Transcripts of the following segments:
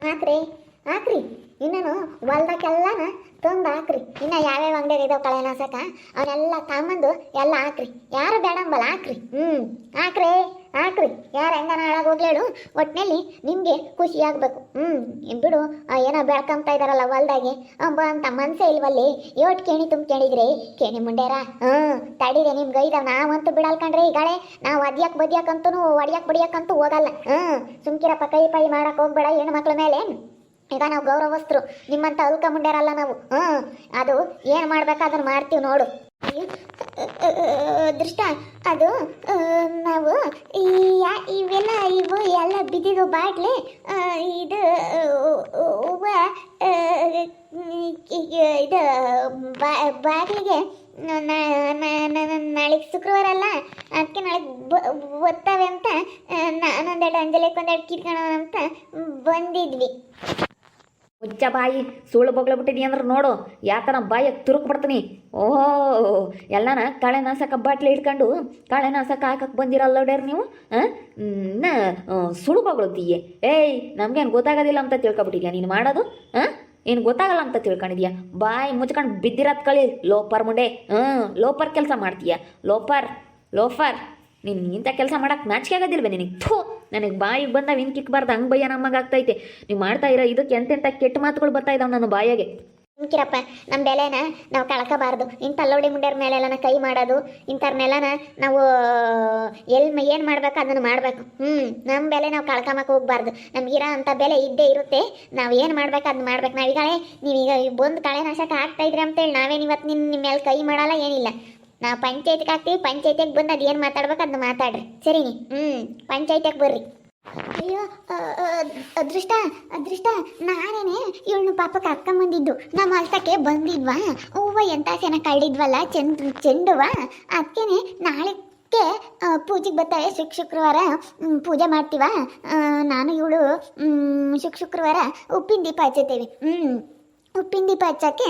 ಹಾಕ್ರಿ ಹಾಕ್ರಿ. ಇನ್ನೇನು ಹೊಲ್ದಕ್ಕೆಲ್ಲನ ತಂದು ಹಾಕ್ರಿ. ಇನ್ನು ಯಾವ್ಯಾವ ಅಂಗಡಿಯಾಗ ಇದಾವೆ ಕಳೆ ನಾಸಕ ಅವನ್ನೆಲ್ಲ ತಗೊಂಬಂದು ಎಲ್ಲ ಹಾಕ್ರಿ. ಯಾರು ಬೇಡಂಬಲ್ಲ, ಹಾಕ್ರಿ. ಹ್ಞೂ ಹಾಕ್ರಿ ಹಾಕ್ರಿ. ಯಾರು ಹೆಂಗನ ಹಾಳಾಗಿ ಹೋಗ್ಲೇಳು ಒಟ್ಟಿನಲ್ಲಿ ನಿಮಗೆ ಖುಷಿ ಆಗಬೇಕು. ಹ್ಞೂ ಬಿಡು ಏನೋ ಬೆಳ್ಕೊಂತ ಇದ್ದಾರಲ್ಲ ಹೊಲ್ದಾಗೆ. ಅಂಬ ಅಂತ ಮನಸ್ಸೇ ಇಲ್ವಲ್ಲಿ. ಯೋಟ್ ಕೇಣಿ ತುಂಬ ಕೇಳಿದ್ರಿ ಕೇಣಿ ಮುಂಡ್ಯಾರ? ಹ್ಞೂ ತಡೀರಿ ನಿಮ್ಗೆ ಇದ ನಾವಂತೂ ಬಿಡಲ್ಕಂಡ್ರಿ ಈಗಾಳೆ ನಾವು ಅದ್ಯಾಕೆ ಬದಿಯಾಕಂತೂ ಒಡಿಯಾಕ್ ಬಡಿಯಾಕಂತೂ ಹೋಗಲ್ಲ. ಹ್ಞೂ ಸುಮ್ಕಿರಪ್ಪ, ಕೈ ಪೈ ಮಾಡಕ್ಕೆ ಹೋಗ್ಬೇಡ ಹೆಣ್ಣು ಮಕ್ಳ ಮೇಲೆ ಈಗ ನಾವು ಗೌರವಸ್ಥರು, ನಿಮ್ಮಂತ ಅಲ್ಕ ಮುಂಡ್ಯಾರಲ್ಲ ನಾವು. ಹ್ಞೂ, ಅದು ಏನು ಮಾಡ್ಬೇಕು ಅದನ್ನ ಮಾಡ್ತೀವಿ ನೋಡು. ದೃಷ್ಟ, ಅದು ನಾವು ಈ ಇವೆಲ್ಲ ಇವು ಎಲ್ಲ ಬಿದ್ದಿದ್ದು ಬಾಟ್ಲಿ ಇದು ಹೂವ ಇದು, ಬಾ- ಬಾಗಿಲಿಗೆ ನಾಳೆಗೆ ಶುಕ್ರವಾರ ಅಲ್ಲ ಅದಕ್ಕೆ ನಾಳೆ ಒತ್ತವೆ ಅಂತ ನಾನೊಂದೆರಡು ಅಂಜಲಿಗೆ ಒಂದೆರಡು ಕಿತ್ಕೊಳ್ಳೋಣ ಅಂತ ಬಂದಿದ್ವಿ. ಮುಚ್ಚ ಬಾಯಿ ಸುಳ್ಳು ಬಿಟ್ಟಿದೀಯ ಅಂದ್ರೆ ನೋಡು ಯಾಕನ ಬಾಯಿಗೆ ತುರುಕ್ ಬಿಡ್ತೀನಿ. ಓಹೋ, ಎಲ್ಲನ ಕಳೆ ನಾಸಕ ಬಾಟ್ಲಿ ಇಟ್ಕೊಂಡು ಕಾಳೆ ನಾಸಕ ಹಾಕಕ್ಕೆ ಬಂದಿರಲ್ಲ ನೀವು ನಾ ಸುಳ್ಳು ಬೊಗ್ಳತೀಯೇ ಏಯ್, ನಮ್ಗೇನು ಗೊತ್ತಾಗೋದಿಲ್ಲ ಅಂತ ತಿಳ್ಕೊಬಿಟ್ಟಿದ್ಯಾ ನೀನು ಮಾಡೋದು ಹಾಂ ಏನು ಗೊತ್ತಾಗಲ್ಲ ಅಂತ ತಿಳ್ಕೊಂಡಿದ್ಯಾ? ಬಾಯಿ ಮುಚ್ಕೊಂಡು ಬಿದ್ದಿರತ್ ಕಳಿ, ಲೋಪರ್ ಮುಂಡೆ ಹ್ಞೂ ಲೋಪರ್ ಕೆಲಸ ಮಾಡ್ತೀಯ? ಲೋಪರ್, ಲೋಫರ್, ನೀನು ಇಂಥ ಕೆಲಸ ಮಾಡಕ್ಕೆ ನಾಚಿಕೆ ಆಗೋದಿಲ್ವೇ ನಿನಗೆ? ಥೂ! ನನಗೆ ಬಾಯಿಗೆ ಬಂದಾವ ಇನ್ ಕಿಕ್ಬಾರ್ದು ಹಂಗೆ ನಮಗೆ ಆಗ್ತೈತೆ. ನೀವು ಮಾಡ್ತಾ ಇರೋ ಇದಕ್ಕೆ ಎಂತೆಂಥ ಕೆಟ್ಟ ಮಾತುಗಳು ಬರ್ತಾ ಇದಾವೆ ನನ್ನ ಬಾಯಿಗೆ. ಕಿರಪ್ಪ ನಮ್ಮ ಬೆಲೆನ ನಾವು ಕಳ್ಕೋಬಾರ್ದು. ಇಂಥ ಲೋಡಿ ಮುಂಡ್ಯರ ಮೇಲೆಲ್ಲನ ಕೈ ಮಾಡೋದು ಇಂಥವ್ರನ್ನೆಲ್ಲನ ನಾವು ಎಲ್ಲಿ ಏನು ಮಾಡ್ಬೇಕು ಅದನ್ನು ಮಾಡಬೇಕು. ಹ್ಞೂ ನಮ್ಮ ಬೆಲೆ ನಾವು ಕಳ್ಕೊಂಬಕ್ಕೆ ಹೋಗ್ಬಾರ್ದು. ನಮಗಿರೋ ಅಂಥ ಬೆಲೆ ಇದ್ದೇ ಇರುತ್ತೆ. ನಾವು ಏನು ಮಾಡ್ಬೇಕು ಅದನ್ನ ಮಾಡ್ಬೇಕು. ನಾವೀಗಾಳೆ ನೀವೀಗ ಬಂದು ಕಳೆ ನಾಶಕ್ಕೆ ಆಗ್ತಾ ಇದ್ರಿ ಅಂತೇಳಿ ನಾವೇನು ಇವತ್ತು ನಿನ್ನ ನಿಮ್ಮ ಮೇಲೆ ಕೈ ಮಾಡಲ್ಲ, ಏನಿಲ್ಲ. ನಾವು ಪಂಚಾಯತ್ಗೆ ಹಾಕ್ತೀವಿ ಪಂಚಾಯತಿಗೆ ಬಂದು ಅದು ಏನು ಮಾತಾಡ್ಬೇಕು ಅದನ್ನ ಮಾತಾಡ್ರಿ. ಸರಿನಿ? ಹ್ಞೂ ಪಂಚಾಯತಿಗೆ ಬರ್ರಿ. ಅಯ್ಯೋ ಅದೃಷ್ಟ ಅದೃಷ್ಟ ನಾನೇನೆ ಇವಳನ್ನ ಪಾಪ ಕರ್ಕೊಂಬಂದಿದ್ದು ನಮ್ಮ ಅಲ್ತಕ್ಕೆ ಬಂದಿದ್ವಾ? ಹೂವ ಎಂತ ಸೆನ ಕಳ್ಳಿದ್ವಲ್ಲ ಚೆಂಡು ಚೆಂಡುವ? ಅದಕ್ಕೇನೆ ನಾಳೆಕ್ಕೆ ಪೂಜೆಗೆ ಬರ್ತಾಳೆ ಶುಕ್ ಶುಕ್ರವಾರ ಪೂಜೆ ಮಾಡ್ತೀವ? ನಾನು ಇವಳು ಶುಕ್ ಶುಕ್ರವಾರ ಉಪ್ಪಿನ ದೀಪ ಹಚ್ಚುತ್ತೇವೆ. ಹ್ಞೂ ಉಪ್ಪಿನ ದೀಪ ಹಚ್ಚಕ್ಕೆ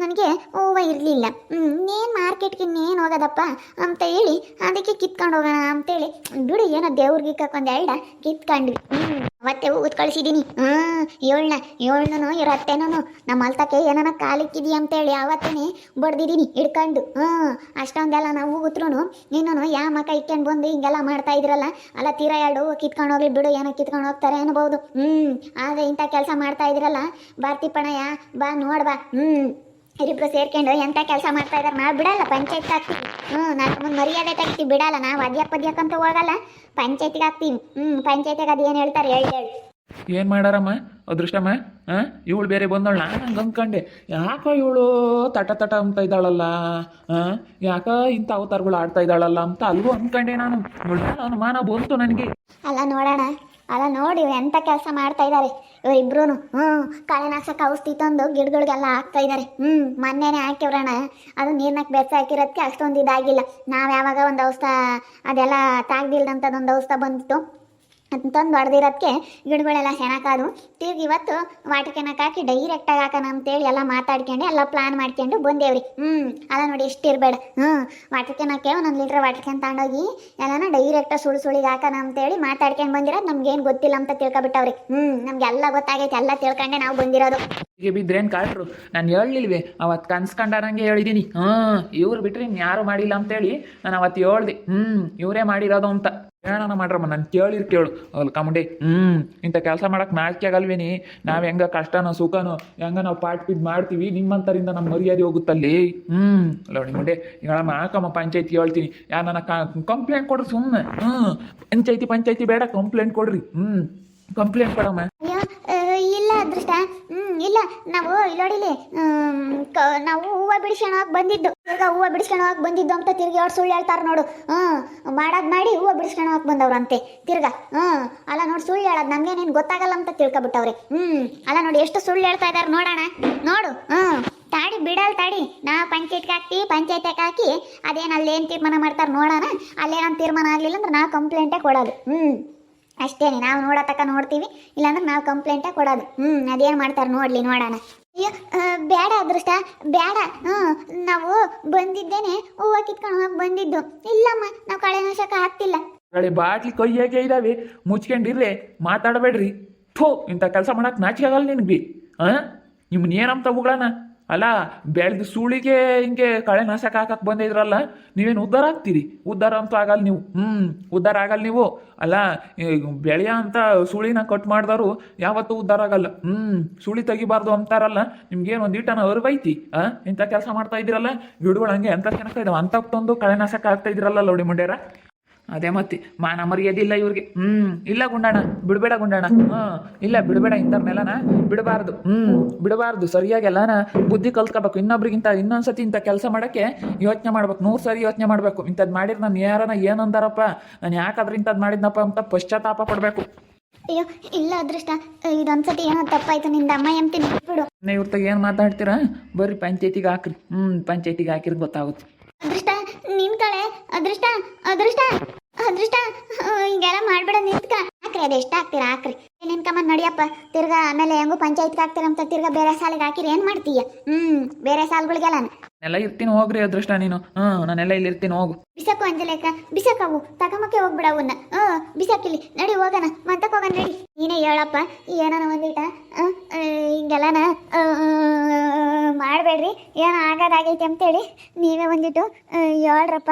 ನನಗೆ ಓವ ಇರಲಿಲ್ಲ. ಇನ್ನೇನು ಮಾರ್ಕೆಟ್ಗೆ ಇನ್ನೇನು ಹೋಗೋದಪ್ಪ ಅಂತ ಹೇಳಿ ಅದಕ್ಕೆ ಕಿತ್ಕೊಂಡು ಹೋಗೋಣ ಅಂತೇಳಿ. ಬಿಡು, ಏನೋ ದೇವ್ರಿಗೆ ಕಕ್ಕೊಂದು ಎರಡ ಕಿತ್ಕೊಂಡ್ವಿ. ಅವತ್ತೆ ಊದ್ ಕಳಿಸಿದ್ದೀನಿ ಹ್ಞೂ ಏಳ್ನ ಏಳ್ನೂ ಇವ್ರ ಅತ್ತೆನೂ ನಮ್ಮ ಅಲ್ತಕ್ಕೆ ಏನಾನ ಅಂತ ಅಂತೇಳಿ ಅವತ್ತೇನೆ ಬಡ್ದಿದ್ದೀನಿ ಹಿಡ್ಕೊಂಡು. ಹ್ಞೂ ಅಷ್ಟೊಂದೆಲ್ಲ ನಾವು ಊತ್ರು ನೀನು ಯಾ ಮಕ ಇಟ್ಕೊಂಡು ಬಂದು ಹಿಂಗೆಲ್ಲ ಮಾಡ್ತಾ ಇದ್ರಲ್ಲ, ಅಲ್ಲ ತೀರಾ ಎರಡು ಕಿತ್ಕೊಂಡು ಹೋಗ್ಲಿ ಬಿಡು, ಏನೋ ಕಿತ್ಕೊಂಡು ಹೋಗ್ತಾರೆ ಅನ್ಬೋದು. ಹ್ಞೂ ಆದರೆ ಇಂಥ ಕೆಲಸ ಮಾಡ್ತಾ ಇದ್ರಲ್ಲ, ಭಾರತಿ ಪಣಯ್ಯ, ಬಾ ನೋಡ್ಬಾ ಹ್ಞೂ ಇರಿಬ್ರು ಸೇರ್ಕೊಂಡು ಎಂಥ ಕೆಲಸ ಮಾಡ್ತಾ ಇದ್ದಾರೆ ನಾವು ಬಿಡಲ್ಲ, ಪಂಚಾಯತ್ ಹಾಕ್ತೀವಿ ಹ್ಞೂ ನಾನು ಮುಂದೆ ಮರ್ಯಾದೆ ತೆಗಿತೀವಿ ಬಿಡಲ್ಲ ನಾವು ಅದ್ಯಾಕ್ ಅಂತ ಹೋಗಲ್ಲ. ಪಂಚಾಯತಿಗೆ ಹಾಕ್ತೀವಿ ಹ್ಞೂ ಪಂಚಾಯತಿಗೆ ಅದು ಏನು ಹೇಳ್ತಾರೆ ಹೇಳಿ ಹೇಳಿ. ಏನು ಮಾಡಾರಮ್ಮ ಅದೃಷ್ಟಮ್ಮ? ಹಾಂ ಇವಳು ಬೇರೆ ಬಂದವಳು ನಾನು ಹಂಗೆ ಅಂದ್ಕೊಂಡೆ. ಯಾಕೋ ಇವಳು ತಟ ತಟ ಅಂತ ಇದ್ದಾಳಲ್ಲ? ಹಾಂ ಯಾಕ ಇಂಥ ಅವತಾರಗಳು ಆಡ್ತಾ ಇದ್ದಾಳಲ್ಲ ಅಂತ ಅಲ್ಗೂ ಅಂದ್ಕೊಂಡೆ ನಾನು. ನೋಡೋಣ ಅನುಮಾನ ಬಂತು ನನಗೆ. ಅಲ್ಲ ನೋಡೋಣ. ಅಲ್ಲ ನೋಡಿ ಎಂಥ ಕೆಲಸ ಮಾಡ್ತಾ ಇದ್ದಾರೆ ಇವರಿಬ್ರು ಹ್ಞೂ ಕಳೆನಾಶಕ ಔಷಧಿ ತಂದು ಗಿಡಗಳಿಗೆಲ್ಲ ಹಾಕ್ತಾ ಇದ್ದಾರೆ ಹ್ಞೂ ಮೊನ್ನೆನೇ ಹಾಕಿವ್ರಣ ಅದು ನೀರ್ನಾಗ ಬೆಚ್ಚ ಹಾಕಿರೋದಕ್ಕೆ ಅಷ್ಟೊಂದು ಇದಾಗಿಲ್ಲ. ನಾವು ಯಾವಾಗ ಒಂದು ಔಷಧ ಅದೆಲ್ಲ ತಾಗ್ದಿಲ್ದಂಥದ್ದೊಂದು ಔಷಧ ಬಂದಿತ್ತು ತಂದು ಹೊಡೆದಿರೋದಕ್ಕೆ ಗಿಡಗಳೆಲ್ಲ ಚೆನ್ನಾಗದು ತಿರ್ಗಿ ಇವತ್ತು ವಾಟರ್ ಕೆನಕ್ ಹಾಕಿ ಡೈರೆಕ್ಟಾಗಿ ಹಾಕೋಣ ಅಂತೇಳಿ ಎಲ್ಲ ಮಾತಾಡ್ಕೊಂಡು ಎಲ್ಲ ಪ್ಲಾನ್ ಮಾಡ್ಕೊಂಡು ಬಂದೇವ್ರಿ. ಹ್ಞೂ ಅಲ್ಲ ನೋಡಿ ಎಷ್ಟು ಇರಬೇಡ ಹ್ಞೂ ವಾಟರ್ ಕೇವ್ ಒಂದೊಂದು ಲೀಟ್ರ್ ವಾಟರ್ ಕ್ಯಾನ್ ತಗೊಂಡೋಗಿ ಎಲ್ಲನ ಡೈರೆಕ್ಟಾಗಿ ಸುಳ್ಳು ಸುಳಿಗೆ ಹಾಕೋಣ ಅಂತೇಳಿ ಮಾತಾಡ್ಕೊಂಡು ಬಂದಿರೋದು ನಮ್ಗೇನು ಗೊತ್ತಿಲ್ಲ ಅಂತ ತಿಳ್ಕೊಬಿಟ್ಟವ್ರಿ ಹ್ಞೂ ನಮ್ಗೆಲ್ಲ ಗೊತ್ತಾಗೈತೆ, ಎಲ್ಲ ತಿಳ್ಕೊಂಡೆ ನಾವು ಬಂದಿರೋದು. ಹೀಗೆ ಬಿದ್ರೇನು ಕಾಟ್ರು? ನಾನು ಹೇಳಿಲ್ವೇ ಅವತ್ತು ಕನ್ಸ್ಕೊಂಡಾರಂಗೆ ಹೇಳಿದ್ದೀನಿ ಹಾಂ, ಇವ್ರು ಬಿಟ್ರೆ ಯಾರು ಮಾಡಿಲ್ಲ ಅಂತೇಳಿ ನಾನು ಅವತ್ತು ಹೇಳ್ದೆ. ಹ್ಞೂ ಇವರೇ ಮಾಡಿರೋದು ಅಂತ. ಹೇಳೋಣ ಮಾಡ್ರಮ್ಮ, ನಾನು ಕೇಳಿರ್ ಕೇಳು. ಅಲ್ಲಿ ಕಮಂಡೆ ಹ್ಞೂ ಇಂಥ ಕೆಲಸ ಮಾಡಕ್ಕೆ ನಾಚಿಕೆ ಆಗಲ್ವೇನಿ ನಾವು ಹೆಂಗ ಕಷ್ಟನೋ, ಸುಖನೋ, ಹೆಂಗೆ ನಾವು ಪಾಟ್ ಬಿದ್ದು ಮಾಡ್ತೀವಿ? ನಿಮ್ಮಂತರಿಂದ ನಮ್ಮ ಮರ್ಯಾದೆ ಹೋಗುತ್ತಲ್ಲಿ? ಹ್ಞೂ ಅಲ್ಲ ಮುಂಡೆ ಹೇಳಮ್ಮ ಹಾಕಮ್ಮ, ಪಂಚಾಯತಿ ಹೇಳ್ತೀನಿ. ಯಾ ನನ್ನ ಕಂಪ್ಲೇಂಟ್ ಕೊಡ್ರಿ ಸುಮ್ಮನೆ ಹ್ಞೂ ಪಂಚಾಯತಿ ಪಂಚಾಯತಿ ಬೇಡ ಕಂಪ್ಲೇಂಟ್ ಕೊಡ್ರಿ. ಹ್ಞೂ ಕಂಪ್ಲೇಂಟ್ ಕೊಡಮ್ಮ ಅಯ್ಯೋ ಆ, ಇಲ್ಲ ಅದೃಷ್ಟ ಹ್ಞೂ ಇಲ್ಲ, ನಾವು ಇಲ್ಲೋಡಿಲಿ ನಾವು ಹೂವು ಬಿಡಿಸ್ಕೊಳೋಕೆ ಬಂದಿದ್ದು. ಈಗ ಹೂವು ಬಿಡಿಸ್ಕೊಳೋಕೆ ಬಂದಿದ್ದು ಅಂತ ತಿರ್ಗಿ ಅವ್ರು ಸುಳ್ಳು ಹೇಳ್ತಾರೆ ನೋಡು. ಹ್ಞೂ ಮಾಡೋದು ಮಾಡಿ ಹೂವು ಬಿಡಿಸ್ಕೊಳೋಕೆ ಬಂದವ್ರಂತೆ. ತಿರ್ಗಾ ಹ್ಞೂ ಅಲ್ಲ ನೋಡಿ ಸುಳ್ಳು ಹೇಳೋದು ನಮಗೇನೇನು ಗೊತ್ತಾಗಲ್ಲ ಅಂತ ತಿಳ್ಕೊಬಿಟ್ಟವ್ರೆ. ಹ್ಞೂ ಅಲ್ಲ ನೋಡಿ ಎಷ್ಟು ಸುಳ್ಳು ಹೇಳ್ತಾ ಇದ್ದಾರೆ ನೋಡೋಣ. ನೋಡು ಹ್ಞೂ ತಾಡಿ ಬಿಡಲ್ ತಾಡಿ ನಾವು ಪಂಚಾಯತ್ಗೆ ಹಾಕ್ತಿ ಪಂಚಾಯತ್ಗೆ ಹಾಕಿ ಅದೇನು ಅಲ್ಲಿ ಏನು ತೀರ್ಮಾನ ಮಾಡ್ತಾರೆ ನೋಡೋಣ. ಅಲ್ಲೇನು ತೀರ್ಮಾನ ಆಗಲಿಲ್ಲ ಅಂದ್ರೆ ನಾವು ಕಂಪ್ಲೇಂಟೇ ಕೊಡೋದು. ಹ್ಞೂ ಅಷ್ಟೇನೆ, ನಾವು ನೋಡತಕ್ಕ ನೋಡ್ತೀವಿ, ಇಲ್ಲಾಂದ್ರೆ ನಾವು ಕಂಪ್ಲೇಂಟೇ ಕೊಡೋದು. ಹ್ಞೂ ಅದೇನು ಮಾಡ್ತಾರೆ ನೋಡಲಿ, ನೋಡೋಣ. ಅಯ್ಯೋ ಬೇಡ ಅದೃಷ್ಟ ಬೇಡ ಹ್ಞೂ ನಾವು ಬಂದಿದ್ದೇನೆ, ಹೂವು ಕಿತ್ಕೊಂಡು ಹೋಗಿ ಬಂದಿದ್ದು. ಇಲ್ಲಮ್ಮ, ನಾವು ಕಳೆನಾಶಕ ಹಾಕ್ತಿಲ್ಲ ಗಾಳಿ ಬಾಟ್ಲಿ ಹೇಗೆ ಇದಾವೆ? ಮುಚ್ಕೊಂಡಿರ್ಲಿ, ಮಾತಾಡಬೇಡ್ರಿ. ಥೋ, ಇಂಥ ಕೆಲಸ ಮಾಡಕ್ಕೆ ನಾಚಿಕೆ ಆಗಲ್ಲ ನಿನಗೆ ಬಿ ಹಾಂ ನಿಮ್ಮನ್ನೇನಂತ ಉಗಳಣ ಅಲ್ಲ, ಬೆಳೆದ ಸುಳಿಗೆ ಹಿಂಗೆ ಕಳೆ ನಾಶಕ ಹಾಕಕ್ಕೆ ಬಂದಿದ್ರಲ್ಲ, ನೀವೇನು ಉದ್ಧಾರ ಆಗ್ತೀರಿ? ಉದ್ಧಾರ ಅಂತೂ ಆಗಲ್ಲ ನೀವು. ಹ್ಮ್ ಉದ್ಧಾರ ಆಗಲ್ಲ ನೀವು. ಅಲ್ಲ ಬೆಳೆಯ ಅಂತ ಸುಳಿನ ಕಟ್ ಮಾಡಿದವರು ಯಾವತ್ತೂ ಉದ್ಧಾರ ಆಗಲ್ಲ. ಹ್ಮ್, ಸುಳಿ ತೆಗಿಬಾರ್ದು ಅಂತಾರಲ್ಲ, ನಿಮ್ಗೇನು ಒಂದು ಈಟನ ಅರಿವೈತಿ? ಆ, ಇಂಥ ಕೆಲಸ ಮಾಡ್ತಾ ಇದ್ದೀರಲ್ಲ, ಗಿಡಗಳು ಹಂಗೆ ಎಂತ ಚೆನ್ನಾಗ್ತಾ ಇದಾವೆ? ಅಂತ ಕಳೆ ಆಗ್ತಾ ಇದ್ರಲ್ಲ ಲೌಡಿ ಮುಂಡ್ಯಾರ. ಅದೇ ಮತ್ತಿ ಮಾನ ಮರ್ಯಾದಿಲ್ಲ ಇವ್ರಿಗೆ. ಹ್ಮ್ ಇಲ್ಲ ಗುಂಡಣ್ಣ ಬಿಡಬೇಡ ಗುಂಡಣ್ಣ. ಹ್ಮ್ ಇಲ್ಲ ಬಿಡಬೇಡ ಇಂಥವ್ರನ್ನೆಲ್ಲನ ಬಿಡಬಾರ್ದು. ಹ್ಮ್ ಬಿಡಬಾರ್ದು. ಸರಿಯಾಗಿ ಎಲ್ಲಾನ ಬುದ್ಧಿ ಕಲ್ತ್ಕೋಬೇಕು. ಇನ್ನೊಬ್ರಿಗಿಂತ ಇನ್ನೊಂದ್ಸತಿ ಇಂಥ ಕೆಲಸ ಮಾಡಕ್ಕೆ ಯೋಚನೆ ಮಾಡ್ಬೇಕು. ನೂರು ಸರಿ ಯೋಚನೆ ಮಾಡ್ಬೇಕು. ಇಂಥದ್ದು ಮಾಡಿದ್ರೆ ನಾನು ಯಾರನ ಏನಂದಾರಪ್ಪ ನಾನು ಯಾಕಾದ್ರೆ ಇಂಥದ್ದು ಮಾಡಿದ್ನಪ್ಪ ಅಂತ ಪಶ್ಚಾತ್ತಾಪ ಪಡಬೇಕು. ಅಯ್ಯೋ ಇಲ್ಲ ಅದೃಷ್ಟ. ಇದೊಂದ್ಸತಿ ಏನೋ ತಪ್ಪಾಯ್ತು. ನಿಂದ ಅಮ್ಮ ಎಂತಿ ಬಿಡು ಇವ್ರತಾಗ ಇವ್ರ ತಗ ಏನು ಮಾತಾಡ್ತೀರಾ? ಬರ್ರಿ ಪಂಚಾಯತಿಗೆ ಹಾಕ್ರಿ. ಹ್ಮ್ ಪಂಚಾಯತಿಗೆ ಹಾಕಿರೋದು ಗೊತ್ತಾಗುತ್ತೆ. ಅದೃಷ್ಟ ನಿನ್ ಕಳೆ ಅದೃಷ್ಟ ಅದೃಷ್ಟ. ಅದೃಷ್ಟ? ಹಿಂಗೆಲ್ಲ ಮಾಡ್ಬೇಡ, ನಿಂತ್ಕ. ಹಾಕ್ರಿ, ಅದು ಎಷ್ಟು ಹಾಕ್ತೀರಾ? ಹಾಕ್ರಿ. ನಿನ್ಕಮ್ಮ ನಡಿಯಪ್ಪ. ತಿರ್ಗಾ ಆಮೇಲೆ ಹೆಂಗು ಪಂಚಾಯತ್ಗೆ ಹಾಕ್ತೀರಂತ ತಿರ್ಗಾ ಬೇರೆ ಸಾಲಿಗೆ ಹಾಕಿರಿ. ಏನ್ ಮಾಡ್ತೀಯ? ಹ್ಮ್, ಬೇರೆ ಸಾಲ್ಗಳಿಗೆಲ್ಲ ಎಲ್ಲ ಇರ್ತೀನಿ, ಹೋಗ್ರಿ, ಅದೃಷ್ಟ ನೀನು. ಹ್ಞೂ ನಾನೆಲ್ಲ ಇಲ್ಲಿ ಇರ್ತೀನಿ, ಹೋಗು. ಬಿಸಕು ಅಂಜಲೇಕ ಬಿಸಕವು ತಕಮಕ್ಕೆ ಹೋಗ್ಬಿಡ ಅವನ್ನ ಆ ಬಿಸಾಕಿಲಿ. ನಡಿ, ಹೋಗೋಣ. ಮಂತಕ್ಕೆ ಹೋಗೋಣ, ನಡಿ. ನೀನೇ ಹೇಳಪ್ಪ, ಏನಾನ ಒಂದಿಟ ಹಿಂಗೆಲ್ಲನ? ಮಾಡಬೇಡ್ರಿ. ಏನೋ ಆಗೋದಾಗೈತೆ ಅಂತೇಳಿ ನೀವೇ ಒಂದಿಟ್ಟು ಹೇಳ್ರಪ್ಪ.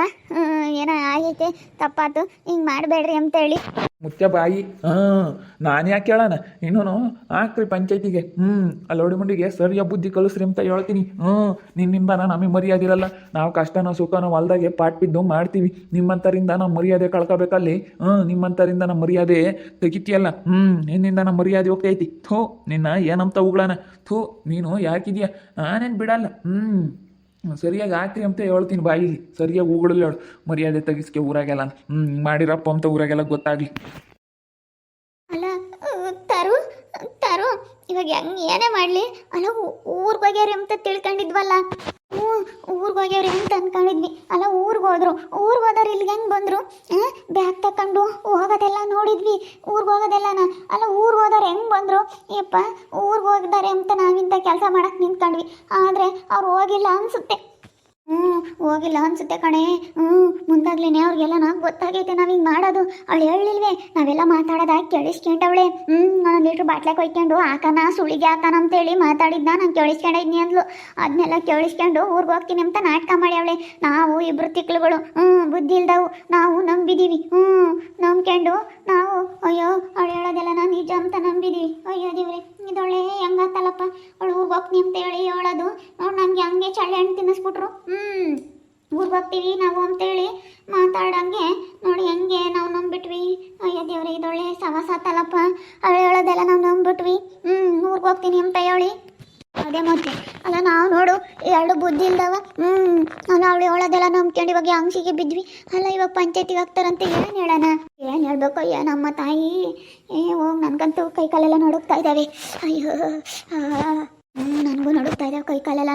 ಏನೋ ಆಗೈತೆ, ತಪ್ಪಾತು, ಹಿಂಗೆ ಮಾಡಬೇಡ್ರಿ ಅಂತೇಳಿ. ಮುತ್ಯ ಬಾಯಿ. ಹಾಂ ನಾನು ಯಾಕೆ ಹೇಳೋಣ ಇನ್ನೂ ಹಾಕ್ರಿ ಪಂಚಾಯತಿಗೆ. ಹ್ಞೂ, ಅಲ್ಲೋಡಿ ಮುಂಡಿಗೆ ಸರಿಯ ಬುದ್ಧಿ ಕಲಿಸ್ರಿ ಅಂತ ಹೇಳ್ತೀನಿ. ಹ್ಞೂ ನಿನ್ನಿಂದ ನಮಗೆ ಮರ್ಯಾದಿರಲ್ಲ. ನಾವು ಕಷ್ಟನೋ ಸುಖನೋ ಹೊಲ್ದಾಗೆ ಪಾಟ್ ಬಿದ್ದು ಮಾಡ್ತೀವಿ. ನಿಮ್ಮಂಥರಿಂದ ನಾವು ಮರ್ಯಾದೆ ಕಳ್ಕೊಬೇಕಲ್ಲಿ ಹ್ಞೂ ನಿಮ್ಮಂಥರಿಂದ ನಮ್ಮ ಮರ್ಯಾದೆ ತೆಗಿತೀಯಲ್ಲ. ಹ್ಞೂ ನಿನ್ನಿಂದ ನಮ್ಮ ಮರ್ಯಾದೆ ಹೋಗ್ತೈತಿ. ಥೂ, ನಿನ್ನ ಏನಂತ ಉಗ್ಳಾನ. ಥೂ, ನೀನು ಯಾಕಿದೀಯ? ನಾನೇನು ಬಿಡಲ್ಲ. ಹ್ಞೂ ಸರಿಯಾಗಿ ಹಾಕ್ರಿ ಅಂತ ಹೇಳ್ತೀನಿ ಬಾಯಿಲಿ. ಸರಿಯಾಗಿ ಉಗುಳಲ್ಲ ಹೇಳು. ಮರ್ಯಾದೆ ತೆಗಿಸ್ಕೆ ಊರಾಗೆಲ್ಲ ಹ್ಞೂ ಮಾಡಿರಪ್ಪ ಅಂತ ಊರಾಗೆಲ್ಲ ಗೊತ್ತಾಗ್ಲಿ. ಅಲ್ಲ ತರು ತರು, ಇವಾಗ ಹೆಂಗ್ ಏನೇ ಮಾಡ್ಲಿ. ಅಲ್ಲ ಊರ್ಗೆ ಹೋಗ್ಯಾರಿ ಅಂತ ತಿಳ್ಕೊಂಡಿದ್ವಲ್ಲ. ಊರ್ಗೆ ಹೋಗ್ಯಾವ್ರಿ ಅಂತ ಅನ್ಕೊಂಡಿದ್ವಿ. ಅಲ್ಲ, ಊರ್ಗೆ ಹೋದ್ರು. ಊರ್ಗೆ ಹೋದವ್ರು ಇಲ್ಲಿಗೆ ಹೆಂಗೆ ಬಂದರು? ಬ್ಯಾಗ್ ತಕೊಂಡು ಹೋಗೋದೆಲ್ಲ ನೋಡಿದ್ವಿ. ಊರ್ಗೆ ಹೋಗೋದೆಲ್ಲನ? ಅಲ್ಲ, ಊರ್ಗೆ ಹೋದವ್ರು ಹೆಂಗೆ ಬಂದರು? ಯಪ್ಪ, ಊರ್ಗೆ ಹೋಗಿದ್ದಾರೆ ಅಂತ ನಾವಿಂತ ಕೆಲಸ ಮಾಡಕ್ಕೆ ನಿಂತ್ಕೊಂಡ್ವಿ. ಆದರೆ ಅವ್ರು ಹೋಗಿಲ್ಲ ಅನಿಸುತ್ತೆ. ಹ್ಞೂ ಹೋಗಿಲ್ಲ ಅನ್ಸುತ್ತೆ ಕಣೆ. ಹ್ಞೂ ಮುಂದಾಗ್ಲೇನೆ ಅವ್ರಿಗೆಲ್ಲ ನಾವು ಗೊತ್ತಾಗೈತೆ, ನಾವು ಹಿಂಗೆ ಮಾಡೋದು. ಅವಳು ಹೇಳಿಲ್ವೇ, ನಾವೆಲ್ಲ ಮಾತಾಡೋದ? ಕೇಳಿಸ್ಕೊಂಡವಳೆ ಹ್ಮ್ ನಾನು ಲೀಟ್ರ್ ಬಾಟ್ಲೆ ಕೊಯ್ಕೊಂಡು ಹಾಕನ ಸುಳಿಗೆ ಹಾಕನ ಅಂತೇಳಿ ಮಾತಾಡಿದ್ನ. ನಾನು ಕೇಳಿಸ್ಕೊಂಡಿದ್ನಿ ಅಂದ್ಲು. ಅದನ್ನೆಲ್ಲ ಕೇಳಿಸ್ಕೊಂಡು ಊರಿಗೆ ಹೋಗ್ತೀನಿ ಅಂತ ನಾಟಕ ಮಾಡ್ಯಾವಳೆ ನಾವು ಇಬ್ರು ತಿಕ್ಳುಗಳು. ಹ್ಞೂ ಬುದ್ಧಿ ಇಲ್ದವು. ನಾವು ನಂಬಿದೀವಿ. ಹ್ಞೂ ನಂಬ್ಕೊಂಡು ನಾವು, ಅಯ್ಯೋ, ಅವಳು ಹೇಳೋದೆಲ್ಲ ನಾನು ನಿಜ ಅಂತ ನಂಬಿದೀವಿ. ಅಯ್ಯೋ ದೇವ್ರೆ, ಇದೊಳ್ಳೆ ಹೆಂಗಾತಲ್ಲಪ್ಪ. ಅವಳು ಊರಿಗೆ ಹೋಗ್ತೀನಿ ಅಂತ ಹೇಳಿ ಹೇಳೋದು. ನೋಡ್ ನಮಗೆ ಹಂಗೆ ಚಳ್ಳೆ ಹಣ್ಣು ತಿನ್ನಿಸ್ಬಿಟ್ರು. ಹ್ಞೂ ಊರಿಗೆ ಹೋಗ್ತೀವಿ ನಾವು ಅಂತೇಳಿ ಮಾತಾಡಂಗೆ ನೋಡಿ ಹೆಂಗೆ ನಾವು ನಂಬಿಟ್ವಿ. ಅಯ್ಯೋ ದೇವ್ರೆ ಇದೊಳ್ಳೆ ಸವಾಸಾತಲ್ಲಪ್ಪ ಅವಳು ಹೇಳೋದೆಲ್ಲ ನಾವು ನಂಬಿಟ್ವಿ. ಹ್ಞೂ ಊರಿಗೆ ಹೋಗ್ತೀನಿ ಅಂತ ಹೇಳಿ. ಅದೇ ಮತ್ತೆ, ಅಲ್ಲ ನಾವು ನೋಡು, ಎರಡು ಬುದ್ಧಿ ಇಲ್ದವ. ಹ್ಞೂ ಅಲ್ಲ ಅವಳು ಹೇಳೋದೆಲ್ಲ ನಂಬ್ಕೊಂಡು ಇವಾಗ ಅಂಶಿಗೆ ಬಿದ್ವಿ. ಅಲ್ಲ ಇವಾಗ ಪಂಚಾಯತಿಗೆ ಹಾಕ್ತಾರಂತ ಏನು ಹೇಳೋಣ? ಏನು ಹೇಳ್ಬೇಕು? ಅಯ್ಯ ನಮ್ಮ ತಾಯಿ. ಏ, ಹೋಗಿ ನನಗಂತೂ ಕೈ ಕಾಲೆಲ್ಲ ನಡುಗ್ತಾ ಇದ್ದಾವೆ ಅಯ್ಯೋ ಹ್ಞೂ ನನಗೂ ನಡುಗ್ತಾ ಇದ್ದಾವೆ ಕೈ ಕಾಲೆಲ್ಲ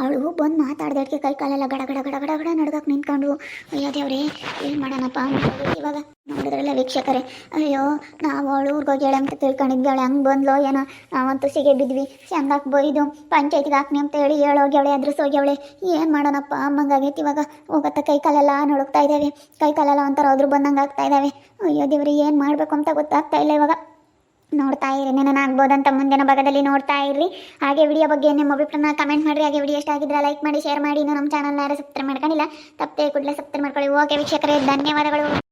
ಅವಳು ಬಂದು ಮಾತಾಡ್ದಕ್ಕೆ ಕೈ ಕಾಲೆಲ್ಲ ಗಡ ಗಡ ಗಡ ಗಡ ಗಡ ನಡ್ಗಕ್ಕೆ ನಿಂತ್ಕೊಂಡು ಅಯ್ಯೋ ದೇವ್ರಿ, ಏನು ಮಾಡೋಣಪ್ಪ ಇವಾಗ ನೋಡಿದ್ರಲ್ಲ ವೀಕ್ಷಕರೇ. ಅಯ್ಯೋ, ನಾವು ಅವಳು ಊರಿಗೆ ಹೋಗಿ ಅಂತ ಅವಳು ಹೆಂಗೆ ಬಂದ್ಲೋ ಏನೋ. ನಾವಂತೂ ಸಿಗೆ ಬಿದ್ವಿ. ಚಂದಾಗಿ ಬೈದು ಪಂಚಾಯತಿಗೆ ಹಾಕ್ನಿ ಅಂತ ಹೇಳಿ ಹೇಳೋಗ್ಯವಳೆ ಅದ್ರಸ್ ಹೋಗ್ಯವಳೆ ಏನು ಮಾಡೋಣಪ್ಪ ಅಮ್ಮಂಗಾಗೈತಿ ಇವಾಗ. ಹೋಗತ್ತ ಕೈ ಕಾಲೆಲ್ಲ ನಡುಗ್ತಾ ಇದ್ದಾವೆ ಕೈ ಕಾಲೆಲ್ಲ ಒಂಥರ ಹೋದ್ರು ಬಂದಂಗೆ ಆಗ್ತಾ ಇದ್ದಾವೆ ಅಯ್ಯೋ ದೇವ್ರಿ, ಏನು ಮಾಡಬೇಕು ಅಂತ ಗೊತ್ತಾಗ್ತಾ ಇಲ್ಲ ಇವಾಗ. ನೋಡ್ತಾ ಇರಿ ನೆನನಾಗ್ಬೋದಂತ ಮುಂದಿನ ಭಾಗದಲ್ಲಿ ನೋಡ್ತಾ ಇರ್ರಿ. ಹಾಗೆ ವಿಡಿಯೋ ಬಗ್ಗೆ ನಿಮ್ಮ ಅಭಿಪ್ರಾಯ ಕಮೆಂಟ್ ಮಾಡಿರಿ. ಹಾಗೆ ವಿಡಿಯೋ ಇಷ್ಟ ಆಗಿದ್ರೆ ಲೈಕ್ ಮಾಡಿ ಶೇರ್ ಮಾಡಿ. ಇನ್ನೂ ನಮ್ಮ ಚಾನಲ್ನ ಯಾರು ಸಬ್ಸ್ಕ್ರೈಬ್ ಮಾಡ್ಕೊಂಡಿಲ್ಲ, ತಪ್ಪದೆ ಕೂಡಲೇ ಸಬ್ಸ್ಕ್ರೈಬ್ ಮಾಡ್ಕೊಳ್ಳಿ. ಓಕೆ ವೀಕ್ಷಕರೇ, ಧನ್ಯವಾದಗಳು.